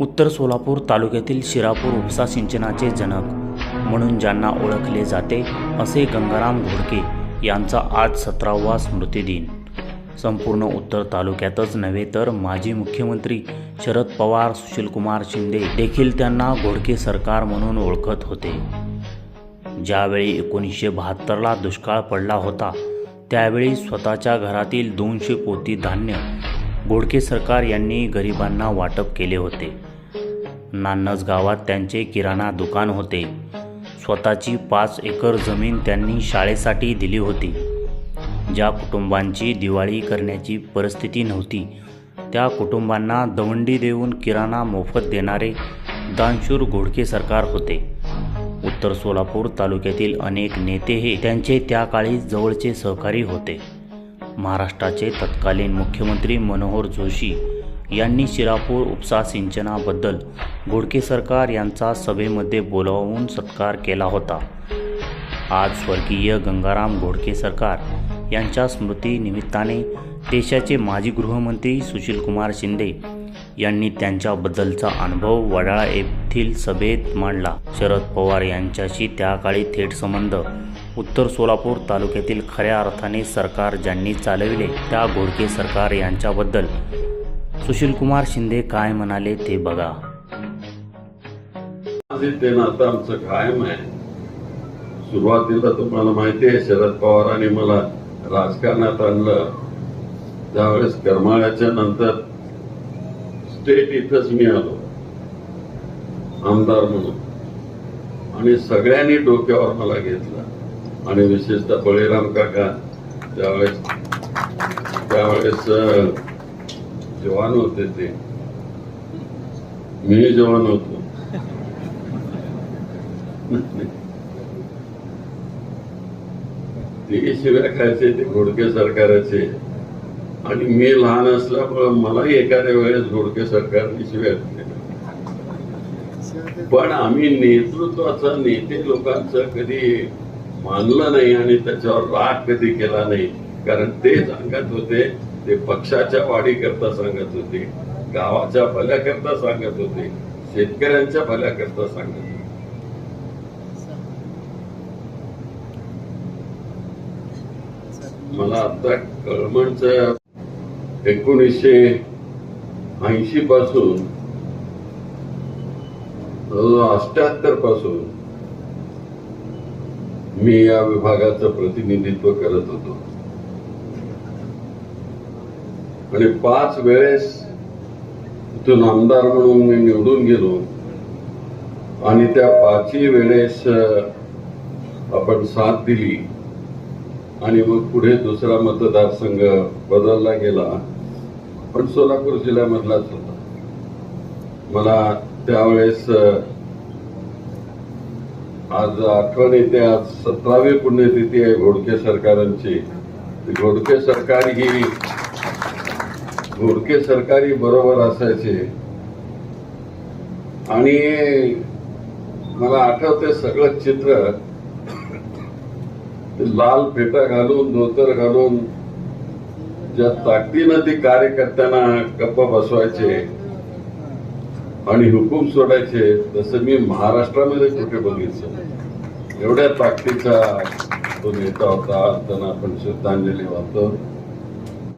उत्तर सोलापूर तालुक्यातील शिरापूर उपसा सिंचनाचे जनक म्हणून ज्यांना ओळखले जाते असे गंगाराम घोडके यांचा आज सतरावा स्मृतिदिन. संपूर्ण उत्तर तालुक्यातच नव्हे तर माजी मुख्यमंत्री शरद पवार सुशीलकुमार शिंदे देखील त्यांना घोडके सरकार म्हणून ओळखत होते. ज्यावेळी एकोणीसशे बहात्तरला दुष्काळ पडला होता त्यावेळी स्वतःच्या घरातील दोनशे पोती धान्य घोडके सरकार यांनी गरिबांना वाटप केले होते. नान्नज गावात त्यांचे किराणा दुकान होते. स्वतःची पाच एकर जमीन त्यांनी शाळेसाठी दिली होती. ज्या कुटुंबांची दिवाळी करण्याची परिस्थिती नव्हती त्या कुटुंबांना दवंडी देऊन किराणा मोफत देणारे दानशूर घोडके सरकार होते. उत्तर सोलापूर तालुक्यातील अनेक नेते हे त्यांचे त्या काळी जवळचे सहकारी होते. महाराष्ट्राचे तत्कालीन मुख्यमंत्री मनोहर जोशी यांनी शिरापूर उपसा सिंचनाबद्दल घोडके सरकार यांचा सभेमध्ये बोलावून सत्कार केला होता. आज स्वर्गीय गंगाराम घोडके सरकार यांच्या स्मृतीनिमित्ताने देशाचे माजी गृहमंत्री सुशीलकुमार शिंदे यांनी त्यांच्याबद्दलचा अनुभव वडाळा येथील सभेत मांडला. शरद पवार यांच्याशी त्या काळी थेट संबंध. उत्तर सोलापूर तालुक्यातील खऱ्या अर्थाने सरकार ज्यांनी चालविले त्या घोडके सरकार यांच्याबद्दल सुशीलकुमार शिंदे काय म्हणाले ते बघा. ते नातं आमचं कायम आहे. सुरुवातीला तुम्हाला माहिती आहे शरद पवारांनी मला राजकारणात आणलं. त्यावेळेस करमाळ्याच्या नंतर स्टेट इथंच मी आलो. आमदार म्हणून. आणि सगळ्यांनी डोक्यावर मला घेतलं. आणि विशेषतः बळीराम काका त्यावेळेस त्यावेळेस जवान होते ते. मी जवान होतो. ते शिव्या खायचे ते घोडके सरकाराचे आणि मी लहान असल्यामुळे मलाही एखाद्या वेळेस घोडके सरकारने शिव्या पण आम्ही नेतृत्वाचा नेते लोकांचं कधी मानलं नाही आणि त्याच्यावर राग कधी केला नाही. कारण तेच सांगत होते ते पक्षाच्या वाढीकरता सांगत होते गावाच्या भल्याकरता सांगत होते शेतकऱ्यांच्या भल्याकरता सांगत होते. मला आता कळमणच्या एकोणीसशे ऐंशी पासून अष्ट्याहत्तरपासून मी या विभागाचं प्रतिनिधित्व करत होतो. आणि पाच वेळेस तिथून आमदार म्हणून मी निवडून गेलो. आणि त्या पाचही वेळेस आपण साथ दिली. आणि मग पुढे दुसरा मतदारसंघ बदलला गेला. पण सोलापूर जिल्ह्यामधलाच होता. मला त्यावेळेस आज आठवण येते आज सतरावी पुण्यतिथी आहे घोडके सरकारांची. घोडके सरकार ही घोडके सरकारी बरोबर असायचे. आणि मला आठवते सगळं चित्र. लाल फेटा घालून धोतर घालून ज्या ताकदीनं ती कार्यकर्त्यांना गप्पा बसवायचे आणि हुकूम सोडायचे तसं मी महाराष्ट्रामध्ये कुठे बघितलं एवढ्या ताकदीचा तो नेता होता त्यांना आपण श्रद्धांजली वाहतो.